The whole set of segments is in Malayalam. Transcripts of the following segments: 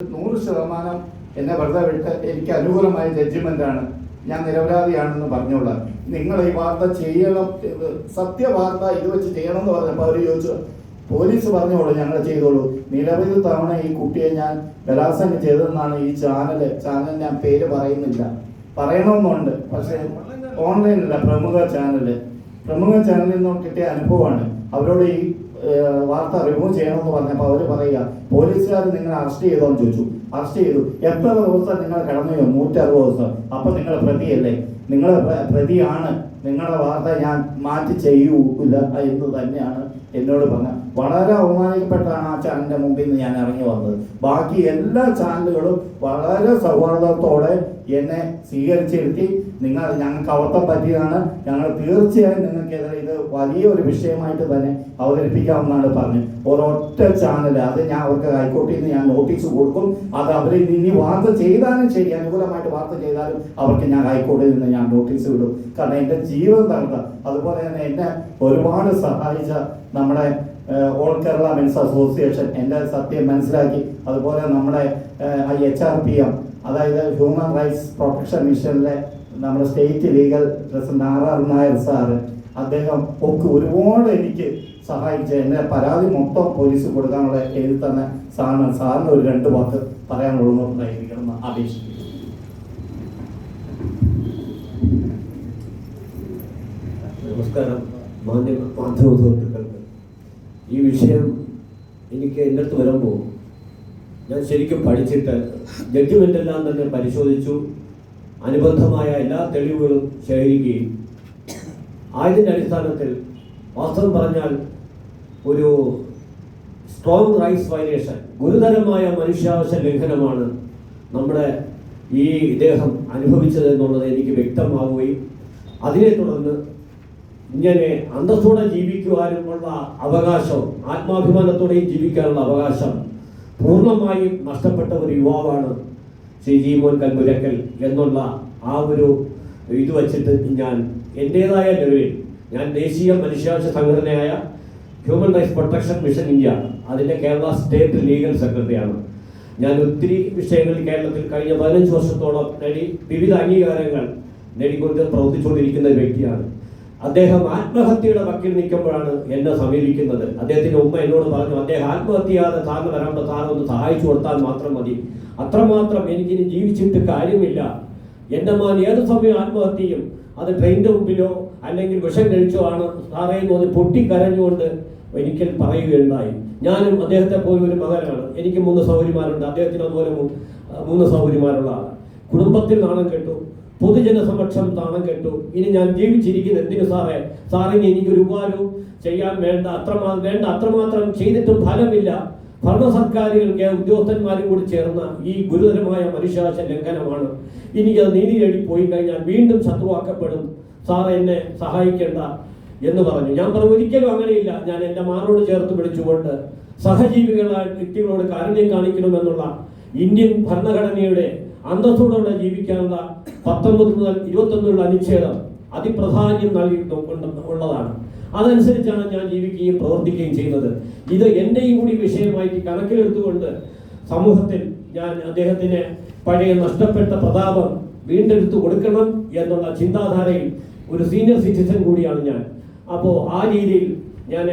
നൂറ് ശതമാനം എന്നെ വെറുതെ വിട്ട് എനിക്ക് അനുകൂലമായ ആണ്. ഞാൻ നിരപരാധിയാണെന്ന് പറഞ്ഞോളാം. നിങ്ങൾ ഈ വാർത്ത ചെയ്യണം സത്യവാർത്ത ഇത് വെച്ച് ചെയ്യണം എന്ന് പറഞ്ഞപ്പോൾ അവർ ചോദിച്ചു പോലീസ് പറഞ്ഞോളൂ ഞങ്ങൾ ചെയ്തോളൂ. നിരവധി തവണ ഈ കുട്ടിയെ ഞാൻ ബലാത്സംഗം ചെയ്തതെന്നാണ് ഈ ചാനൽ ചാനൽ ഞാൻ പേര് പറയുന്നില്ല. പറയണമെന്നുണ്ട്. പക്ഷേ ഓൺലൈനില്ല പ്രമുഖ ചാനൽ പ്രമുഖ ചാനലിൽ നിന്നും കിട്ടിയ അനുഭവമാണ്. അവരോട് ഈ വാർത്ത റിമൂവ് ചെയ്യണമെന്ന് പറഞ്ഞപ്പോൾ അവർ പറയുക പോലീസുകാർ നിങ്ങളെ അറസ്റ്റ് ചെയ്തോന്ന് ചോദിച്ചു. അറസ്റ്റ് ചെയ്തു. എത്ര ദിവസം നിങ്ങൾ കിടന്നു? നൂറ്ററുപത് ദിവസം. അപ്പൊ നിങ്ങൾ പ്രതിയല്ലേ? നിങ്ങൾ പ്രതിയാണ്. നിങ്ങളുടെ വാർത്ത ഞാൻ മാറ്റി ചെയ്യൂല എന്ന് തന്നെയാണ് എന്നോട് പറഞ്ഞത്. വളരെ അവമാനിക്കപ്പെട്ടാണ് ആ ചാനലിന്റെ മുമ്പിൽ നിന്ന് ഞാൻ ഇറങ്ങി വന്നത്. ബാക്കി എല്ലാ ചാനലുകളും വളരെ സൗഹാർദ്ദത്തോടെ എന്നെ സ്വീകരിച്ചിരുത്തി. നിങ്ങൾ ഞങ്ങൾക്ക് അബദ്ധം പറ്റിയതാണ് ഞങ്ങൾ തീർച്ചയായും നിങ്ങൾക്കെതിരെ ഇത് വലിയൊരു വിഷയമായിട്ട് തന്നെ അവതരിപ്പിക്കാമെന്നാണ് പറഞ്ഞത്. ഒരൊറ്റ ചാനൽ അത് ഞാൻ അവർക്ക് ഹൈക്കോടതിയിൽ നിന്ന് ഞാൻ നോട്ടീസ് കൊടുക്കും. അത് അവർ ഇനി വാർത്ത ചെയ്താലും ശരി. അനുകൂലമായിട്ട് വാർത്ത ചെയ്താലും അവർക്ക് ഞാൻ ഹൈക്കോടതിയിൽ നിന്ന് ഞാൻ നോട്ടീസ് വിടും. കാരണം എന്റെ ജീവിതം തകർത്ത. അതുപോലെ തന്നെ എന്നെ ഒരുപാട് സഹായിച്ച നമ്മുടെ ഓൾ കേരള മെൻസ് അസോസിയേഷൻ എന്റെ സത്യം മനസ്സിലാക്കി. അതുപോലെ നമ്മുടെ I H R P M അതായത് ഹ്യൂമൻ റൈറ്റ്സ് പ്രൊട്ടക്ഷൻ മിഷനിലെ നമ്മുടെ state legal president R R Nair sir അദ്ദേഹം ഒക്കെ ഒരുപാട് എനിക്ക് സഹായിച്ച് എന്നെ പരാതി മൊത്തം പോലീസ് കൊടുക്കാനുള്ള എഴുതി തന്നെ സാറിന് സാറിന് ഒരു രണ്ട് വാക്ക് പറയാനുള്ളതായിരിക്കണം എന്ന് അപേക്ഷിക്കുന്നു. നമസ്കാരം. മാന്യ മാധ്യമ സുഹൃത്തുക്കൾക്ക് ഈ വിഷയം എനിക്ക് എന്റെ അടുത്ത് വരുമ്പോൾ ഞാൻ ശരിക്കും പഠിച്ചിട്ട് ജഡ്ജ്മെന്റ് എല്ലാം തന്നെ പരിശോധിച്ചു. അനുബന്ധമായ എല്ലാ തെളിവുകളും ശേഖരിക്കുകയും ആയതിന്റെ അടിസ്ഥാനത്തിൽ വാസ്തവം പറഞ്ഞാൽ ഒരു സ്ട്രോങ് റൈസ് വയലേഷൻ ഗുരുതരമായ മനുഷ്യാവകാശ ലംഘനമാണ് നമ്മുടെ ഈ ഇദ്ദേഹം അനുഭവിച്ചത് എന്നുള്ളത് എനിക്ക് വ്യക്തമാവുകയും അതിനെ തുടർന്ന് ഇങ്ങനെ അന്തസ്സോടെ ജീവിക്കുവാനുമുള്ള അവകാശം ആത്മാഭിമാനത്തോടെയും ജീവിക്കാനുള്ള അവകാശം പൂർണമായും നഷ്ടപ്പെട്ട ഒരു യുവാവാണ് ശ്രീ ജി മോൻ കൽമുരക്കൽ എന്നുള്ള ആ ഒരു ഇത് വച്ചിട്ട് ഞാൻ എന്റേതായ ലെവലിൽ ഞാൻ ദേശീയ മനുഷ്യാവകാശ സംഘടനയായ human rights protection mission India അതിന്റെ കേരള സ്റ്റേറ്റ് ലീഗൽ സെക്രട്ടറിയാണ് ഞാൻ ഒത്തിരി വിഷയങ്ങളിൽ കേരളത്തിൽ കഴിഞ്ഞ പതിനഞ്ച് വർഷത്തോളം നേടി വിവിധ അംഗീകാരങ്ങൾ നേടിക്കൊണ്ട് പ്രവർത്തിച്ചുകൊണ്ടിരിക്കുന്ന വ്യക്തിയാണ്. അദ്ദേഹം ആത്മഹത്യയുടെ വക്കിൽ നിൽക്കുമ്പോഴാണ് എന്നെ സമീപിക്കുന്നത്. അദ്ദേഹത്തിന്റെ ഉമ്മ എന്നോട് പറഞ്ഞു അദ്ദേഹം ആത്മഹത്യ ചെയ്യാതെ വരാമ്പോൾ താങ്കൾ ഒന്ന് സഹായിച്ചു കൊടുത്താൽ മാത്രം മതി. അത്രമാത്രം എനിക്കിനി ജീവിച്ചിട്ട് കാര്യമില്ല. എന്റെ മോൻ ഏത് സമയം ആത്മഹത്യയും അത് ട്രെയിനിന്റെ മുമ്പിലോ അല്ലെങ്കിൽ വിഷം കഴിച്ചോ ആണ്. സാറേ എന്ന് പൊട്ടിക്കരഞ്ഞുകൊണ്ട് ഒരിക്കൽ പറയുകയുണ്ടായി. ഞാനും അദ്ദേഹത്തെ പോലെ ഒരു മകനാണ്. എനിക്ക് മൂന്ന് സൗകര്യമാരുണ്ട്. അദ്ദേഹത്തിന് അതുപോലെ മൂന്ന് സൗകര്യമാരുള്ള ആളാണ്. കുടുംബത്തിൽ നാണം കെട്ടു. പൊതുജന സമക്ഷം താണം കെട്ടു. ഇനി ഞാൻ ജീവിച്ചിരിക്കുന്ന എന്തിനു സാറേ? സാറിന് എനിക്ക് ഒരു ഉപകാരവും ചെയ്യാൻ വേണ്ട. അത്ര വേണ്ട അത്രമാത്രം ചെയ്തിട്ടും ഫലമില്ല. ഭരണ സർക്കാരുകൾക്ക് ഉദ്യോഗസ്ഥന്മാരും കൂടി ചേർന്ന ഈ ഗുരുതരമായ മനുഷ്യാവശ ലംഘനമാണ്. എനിക്കത് നീതി തേടി പോയി കഴിഞ്ഞാൽ വീണ്ടും ശത്രുവാക്കപ്പെടും. സാർ എന്നെ സഹായിക്കേണ്ട എന്ന് പറഞ്ഞു. ഞാൻ പറഞ്ഞു ഒരിക്കലും അങ്ങനെയില്ല. ഞാൻ എന്റെ മാറോട് ചേർത്ത് പിടിച്ചുകൊണ്ട് സഹജീവികളായ വ്യക്തികളോട് കാരുണ്യം കാണിക്കണമെന്നുള്ള ഇന്ത്യൻ ഭരണഘടനയുടെ അന്തസ്സോടെ ജീവിക്കാനുള്ള പത്തൊമ്പത് മുതൽ ഇരുപത്തൊന്നുള്ള അനുച്ഛേദം അതിപ്രാധാന്യം നൽകി ഉള്ളതാണ്. അതനുസരിച്ചാണ് ഞാൻ ജീവിക്കുകയും പ്രവർത്തിക്കുകയും ചെയ്യുന്നത്. ഇത് എന്റെയും കൂടി വിഷയമായിട്ട് കണക്കിലെടുത്തുകൊണ്ട് സമൂഹത്തിൽ ഞാൻ അദ്ദേഹത്തിന് പഴയ നഷ്ടപ്പെട്ട പ്രതാപം വീണ്ടെടുത്തു കൊടുക്കണം എന്നുള്ള ചിന്താധാരയിൽ ഒരു സീനിയർ സിറ്റിസൺ കൂടിയാണ് ഞാൻ. അപ്പോൾ ആ രീതിയിൽ ഞാൻ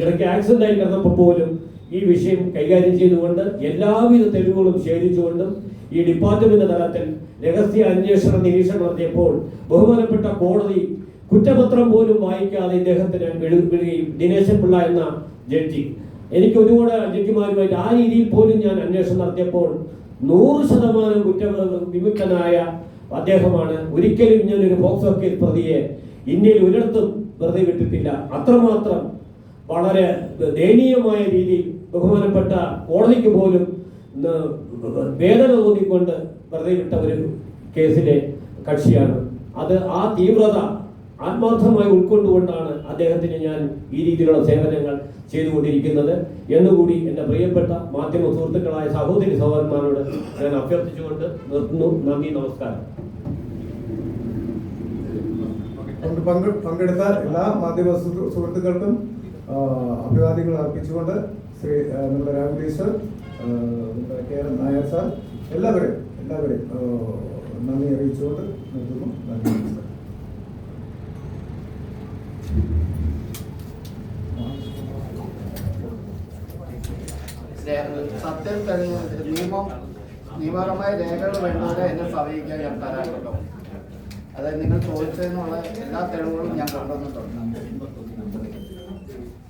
ഇടയ്ക്ക് ആക്സിഡന്റ് ആയി കിടന്നപ്പോൾ പോലും ഈ വിഷയം കൈകാര്യം ചെയ്തുകൊണ്ട് എല്ലാവിധ തെളിവുകളും ശേഖരിച്ചുകൊണ്ടും ഈ ഡിപ്പാർട്ട്മെന്റ് തലത്തിൽ രഹസ്യ അന്വേഷണ നിരീക്ഷണം നടത്തിയപ്പോൾ ബഹുമാനപ്പെട്ട കോടതി കുറ്റപത്രം പോലും വായിക്കാതെ ഇദ്ദേഹത്തിന് വിടു- വിടുകയും ദിനേശൻ പിള്ള എന്ന ജഡ്ജി. എനിക്ക് ഒരുപാട് ജഡ്ജിമാരുമായിട്ട് ആ രീതിയിൽ പോലും ഞാൻ അന്വേഷണം നടത്തിയപ്പോൾ നൂറ് ശതമാനം കുറ്റ വിമുക്തനായ അദ്ദേഹമാണ്. ഒരിക്കലും ഞാൻ ഒരു ബോക്സ് കേസ് പ്രതിയെ ഇന്ത്യയിൽ ഒരിടത്തും വെറുതെ വിട്ടിട്ടില്ല. അത്രമാത്രം വളരെ ദയനീയമായ രീതിയിൽ ബഹുമാനപ്പെട്ട കോടതിക്ക് പോലും വേദന തോന്നിക്കൊണ്ട് വെറുതെ വിട്ട ഒരു കേസിലെ കക്ഷിയാണ്. അത് ആ തീവ്രത ആത്മാർത്ഥമായി ഉൾക്കൊണ്ടുകൊണ്ടാണ് അദ്ദേഹത്തിന് ഞാൻ ഈ രീതിയിലുള്ള സേവനങ്ങൾ ചെയ്തുകൊണ്ടിരിക്കുന്നത്. എന്നുകൂടി എന്റെ പ്രിയപ്പെട്ട മാധ്യമ സുഹൃത്തുക്കളായ സഹോദരി സഹോദരന്മാരോട് ഞാൻ അഭ്യർത്ഥിച്ചുകൊണ്ട് നിർത്തുന്നു. നന്ദി നമസ്കാരം. പങ്കെടുത്ത എല്ലാ മാധ്യമ സുഹൃത്തുക്കൾക്കും അഭിവാദ്യങ്ങൾ അർപ്പിച്ചുകൊണ്ട് ശ്രീ നമ്മുടെ ഈശ്വർ കെ നായർ സാർ എല്ലാവരെയും എല്ലാവരെയും നന്ദി അറിയിച്ചുകൊണ്ട് നിർത്തുന്നു. നന്ദി തെളിഞ്ഞ നിയമം നിയമപരമായ രേഖകൾ വേണ്ടവരെ എന്നെ സമീപിക്കാൻ ഞാൻ തരാറുണ്ടോ അതായത് നിങ്ങൾ ചോദിച്ചതിനുള്ള എല്ലാ തെളിവുകളും ഞാൻ കൊണ്ടുവന്നിട്ടുണ്ട്.